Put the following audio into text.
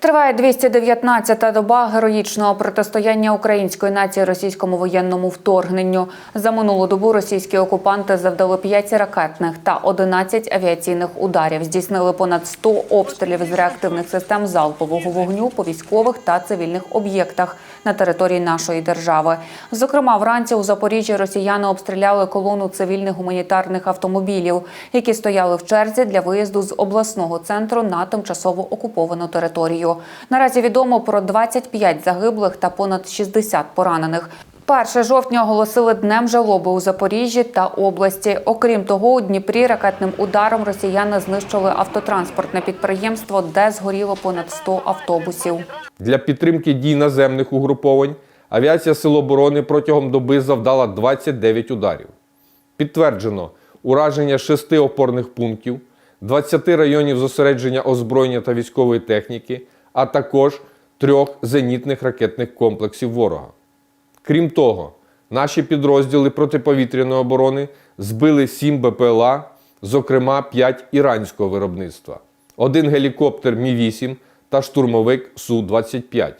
Триває 219-та доба героїчного протистояння української нації російському воєнному вторгненню. За минулу добу російські окупанти завдали 5 ракетних та 11 авіаційних ударів. Здійснили понад 100 обстрілів з реактивних систем залпового вогню по військових та цивільних об'єктах на території нашої держави. Зокрема, вранці у Запоріжжі росіяни обстріляли колону цивільних гуманітарних автомобілів, які стояли в черзі для виїзду з обласного центру на тимчасово окуповану територію. Наразі відомо про 25 загиблих та понад 60 поранених. 1 жовтня оголосили днем жалоби у Запоріжжі та області. Окрім того, у Дніпрі ракетним ударом росіяни знищили автотранспортне підприємство, де згоріло понад 100 автобусів. Для підтримки дій наземних угруповань авіація Сил оборони протягом доби завдала 29 ударів. Підтверджено ураження шести опорних пунктів, 20 районів зосередження озброєння та військової техніки, а також трьох зенітних ракетних комплексів ворога. Крім того, наші підрозділи протиповітряної оборони збили 7 БПЛА, зокрема 5 іранського виробництва, один гелікоптер Мі-8 та штурмовик Су-25.